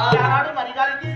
ఆనాడు మరిగాలికి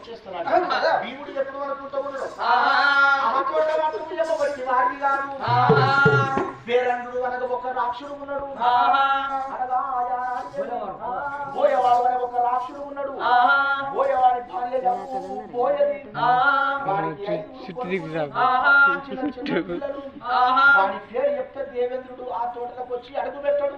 భోంచేస్తున్నాడు భీముడు ఆమెతోట మాత్రం చెప్పబడి వారి గారు పేరండు అనగా ఒక రాక్షుడు ఉన్నాడు. అనగా ఒక రాక్షుడు ఉన్నాడు. బోయవాడి భార్య జమ్ము చెప్తే దేవేంద్రుడు ఆ తోటలకు వచ్చి అడుగు పెట్టడు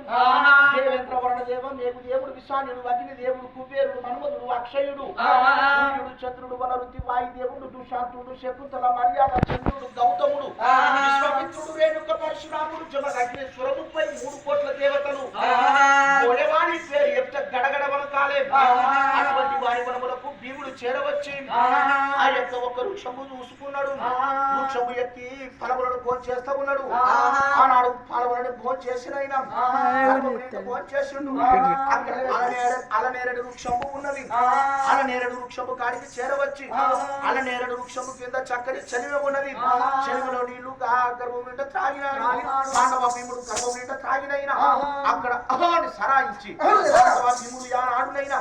దేవేంద్ర వరణదేవ మేకు దేవుడు విశానుడు అగ్ని దేవుడు కుబేరుడు హనుమతుడు అక్షయుడు సూర్యుడు చంద్రుడు వనరుతి వాయుదేవుడు దుశాంతుడు శకుంతల మర్యాద చంద్రుడు గౌతముడు విశ్వామిత్రుడు పరశురాముడు జమ అగ్నేశ్వర ముప్పై మూడు కోట్ల దేవతలు. బోయవాడి పేరు చెప్తే గడగడ వనకాలే అటువంటి వారి వనములకు భీముడు చేరవచ్చి. ఆ యొక్క ఒక వృక్షము చూసుకున్నాడు. వృక్షము ఎత్తి ఫలములను భోజనం చేస్తా ఉన్నాడు ఆనాడు ఫలములను భోజనం చేసిన ఆయన భోజనం చేసిండు అక్కడ అలనేర అలనేరడు వృక్షము ఉన్నది. అలనేరడు వృక్షము కాడికి చేరవచ్చి. అలనేరడు వృక్షము కింద చక్కని చలివ ఉన్నది. చలివలో నీళ్ళు గర్భం నిండా త్రాగిన పాండవ భీముడు గర్భం నిండా త్రాగినైనా అక్కడ అహాని సరాయించి పాండవ భీముడు యానాడునైనా.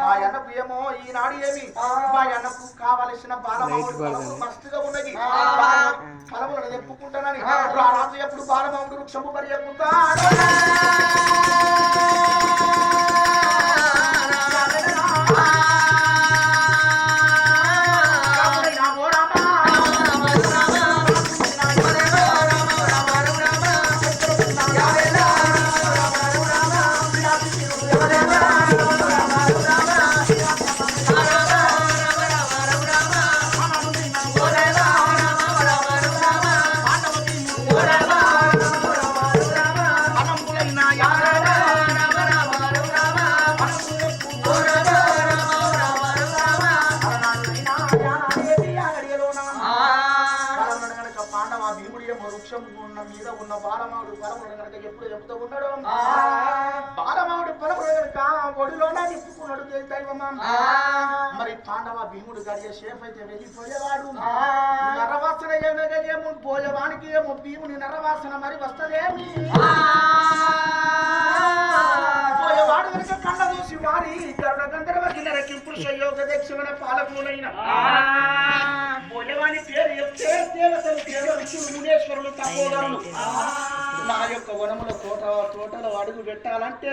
మా అన్నకు ఏమో ఈనాడు ఏమి? మా అన్నకు కావలసిన బాలమావుడు మస్తుగా ఉన్నది. ఫలములను తెప్పుకుంటానని ఆ. రాజు ఎప్పుడు బాలమావుడు వృక్షము పర్యకుంటా వృక్షం ఉన్న మీద ఉన్న బాలమావుడు పరముడు కనుక ఎప్పుడు చెబుతూ ఉన్నాడు? బాలమావుడు పరముడు కనుక ఒడిలోనే నిప్పుకున్నాడు దైవమా? మరి పాండవ భీముడు గడియ షేఫ్ అయితే వెళ్ళిపోయేవాడు నరవాసన ఏమో పోయేవానికి ఏమో భీముని నరవాసన మరి వస్తదేమి? పోయేవాడు కనుక కళ్ళ చూసి వారి గరుడ గంధర్వ కిన్నర కింపురు సంయోగ దక్షిణ పాలకులైన పోయేవాని పేరు చెప్తే దేవతలు పేరు ఋషులు మునేశ్వరులు తపోదరులు నా యొక్క వనముల తోట తోటలో అడుగు పెట్టాలంటే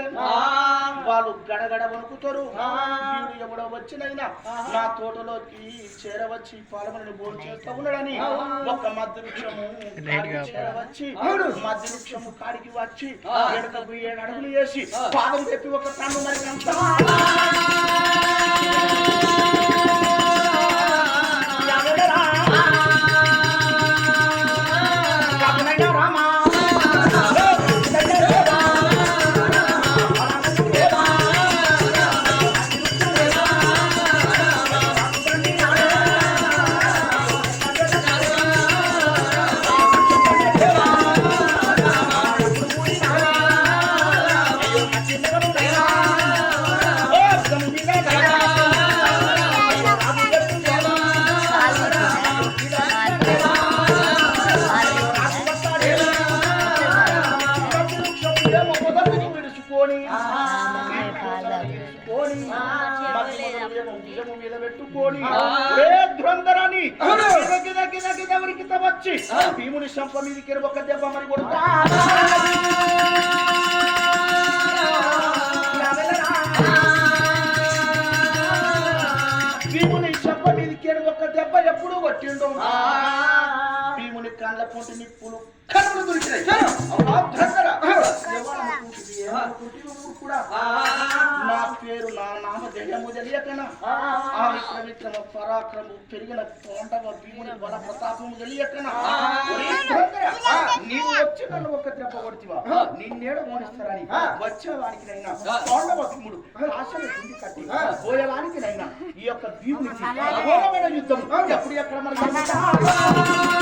వాళ్ళు గడగడ వణుకుతారు. వీడు ఎవడో వచ్చినైనా నా తోటలోకి చేరవచ్చి పాలమని బోరు చేస్తా ఉన్నాడని ఒక మధ్య వృక్షము చేరవచ్చి మధ్య వృక్షము కాడికి వచ్చి ఎడతకు ఏడు అడుగులు వేసి పాదం తెప్పి ఒక కన్ను మరి గిద గిద ఉరికిత వచ్చి. భీముని శంప మీదకి ఒక దెబ్బ మరి కొడుతా. భీముని శంప మీదకి ఒక దెబ్బ ఎప్పుడు కొట్టిండు. భీముని కండ్ల పొంటి నిప్పులు కన్నులు దొరికినాయి కూడా నా పేరు నా నామ జయము తెలియకనా ఆ విక్రమిక్రమ పరాక్రము పెరిగిన తోండవ భీముని బల ప్రతాపము తెలియకనా నీవు వచ్చి నన్ను ఒక దెబ్బ కొడుతువా నిన్నేడ మోనిస్తారని వచ్చే వానికి నైనా తోండవ భీముడు ఆశలు గుండి కట్టి పోయేవానికి నైనా ఈ యొక్క భీమునికి అఘోరమైన యుద్ధం ఎప్పుడు ఎక్కడ మన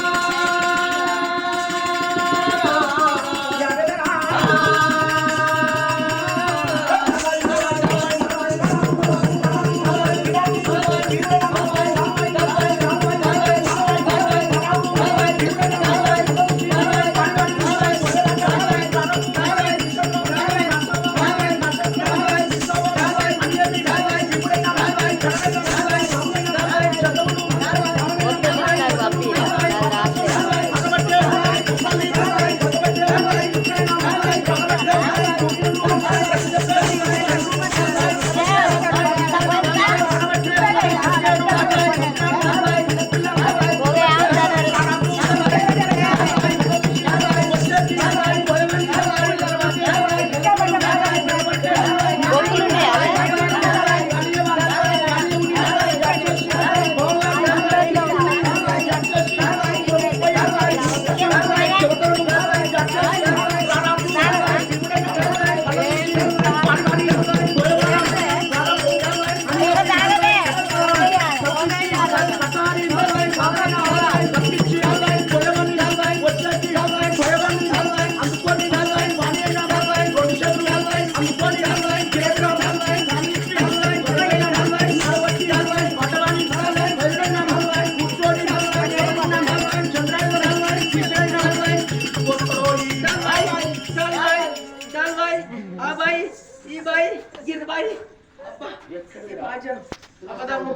రాజన్ అబదమ్ము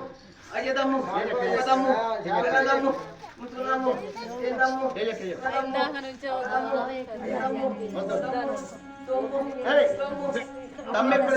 అయ్యదమ్ము అబదమ్ము అబదమ్ము ముతులమ్ము ఏందమ్ము అయ్యదమ్ము అయ్యదమ్ము తోము తోము దమ్మెక్కడ